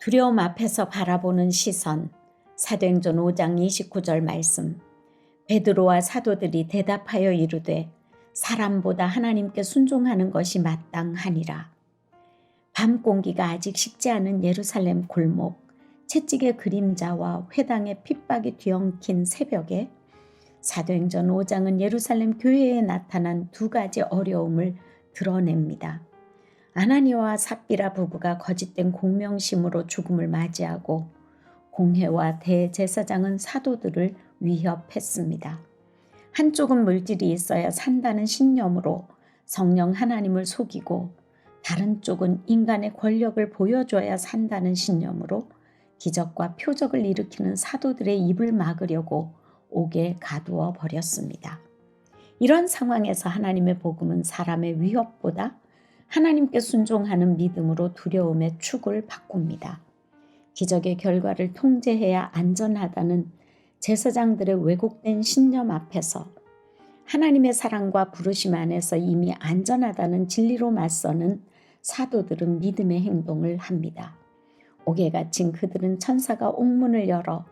두려움 앞에서 바라보는 시선. 사도행전 5장 29절 말씀. 베드로와 사도들이 대답하여 이르되 사람보다 하나님께 순종하는 것이 마땅하니라. 밤 공기가 아직 식지 않은 예루살렘 골목, 채찍의 그림자와 회당의 핍박이 뒤엉킨 새벽에 사도행전 5장은 예루살렘 교회에 나타난 두 가지 어려움을 드러냅니다. 아나니와 삽비라 부부가 거짓된 공명심으로 죽음을 맞이하고 공회와 대제사장은 사도들을 위협했습니다. 한쪽은 물질이 있어야 산다는 신념으로 성령 하나님을 속이고 다른 쪽은 인간의 권력을 보여줘야 산다는 신념으로 기적과 표적을 일으키는 사도들의 입을 막으려고 옥에 가두어 버렸습니다. 이런 상황에서 하나님의 복음은 사람의 위협보다 하나님께 순종하는 믿음으로 두려움의 축을 바꿉니다. 기적의 결과를 통제해야 안전하다는 제사장들의 왜곡된 신념 앞에서 하나님의 사랑과 부르심 안에서 이미 안전하다는 진리로 맞서는 사도들은 믿음의 행동을 합니다. 옥에 갇힌 그들은 천사가 옥문을 열어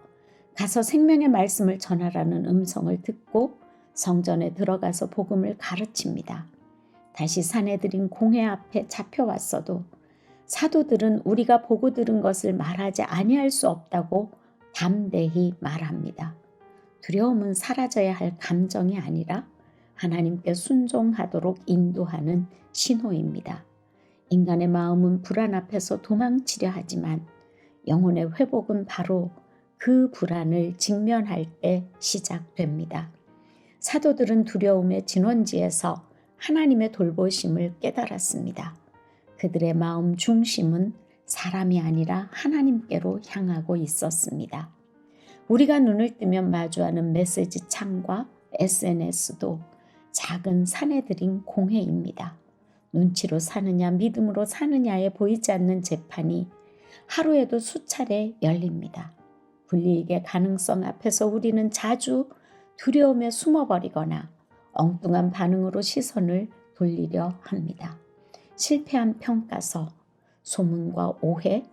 가서 생명의 말씀을 전하라는 음성을 듣고 성전에 들어가서 복음을 가르칩니다. 다시 사내들인 공회 앞에 잡혀왔어도 사도들은 우리가 보고 들은 것을 말하지 아니할 수 없다고 담대히 말합니다. 두려움은 사라져야 할 감정이 아니라 하나님께 순종하도록 인도하는 신호입니다. 인간의 마음은 불안 앞에서 도망치려 하지만 영혼의 회복은 바로 그 불안을 직면할 때 시작됩니다. 사도들은 두려움의 진원지에서 하나님의 돌보심을 깨달았습니다. 그들의 마음 중심은 사람이 아니라 하나님께로 향하고 있었습니다. 우리가 눈을 뜨면 마주하는 메시지 창과 SNS도 작은 사내들인 공회입니다. 눈치로 사느냐 믿음으로 사느냐에 보이지 않는 재판이 하루에도 수차례 열립니다. 불이익의 가능성 앞에서 우리는 자주 두려움에 숨어버리거나 엉뚱한 반응으로 시선을 돌리려 합니다. 실패한 평가서, 소문과 오해,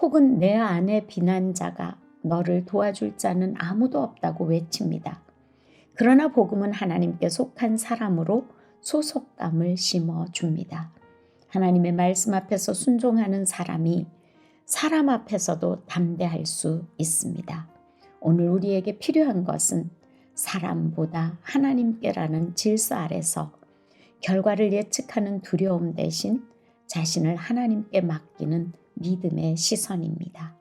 혹은 내 안에 비난자가 너를 도와줄 자는 아무도 없다고 외칩니다. 그러나 복음은 하나님께 속한 사람으로 소속감을 심어 줍니다. 하나님의 말씀 앞에서 순종하는 사람이 사람 앞에서도 담대할 수 있습니다. 오늘 우리에게 필요한 것은 사람보다 하나님께라는 질서 아래서 결과를 예측하는 두려움 대신 자신을 하나님께 맡기는 믿음의 시선입니다.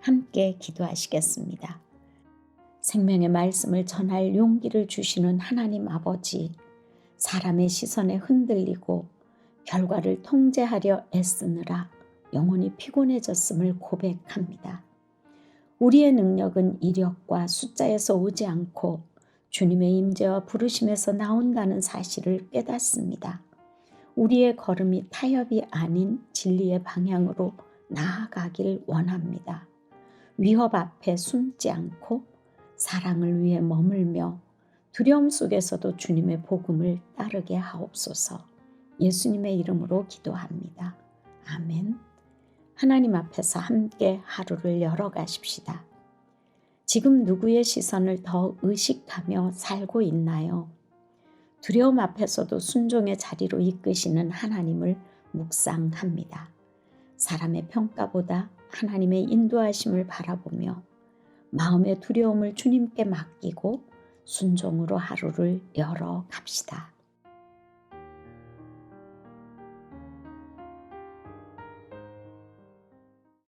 함께 기도하시겠습니다. 생명의 말씀을 전할 용기를 주시는 하나님 아버지, 사람의 시선에 흔들리고 결과를 통제하려 애쓰느라 영혼이 피곤해졌음을 고백합니다. 우리의 능력은 이력과 숫자에서 오지 않고 주님의 임재와 부르심에서 나온다는 사실을 깨닫습니다. 우리의 걸음이 타협이 아닌 진리의 방향으로 나아가길 원합니다. 위협 앞에 숨지 않고 사랑을 위해 머물며 두려움 속에서도 주님의 복음을 따르게 하옵소서. 예수님의 이름으로 기도합니다. 아멘. 하나님 앞에서 함께 하루를 열어가십시다. 지금 누구의 시선을 더 의식하며 살고 있나요? 두려움 앞에서도 순종의 자리로 이끄시는 하나님을 묵상합니다. 사람의 평가보다 하나님의 인도하심을 바라보며 마음의 두려움을 주님께 맡기고 순종으로 하루를 열어 갑시다.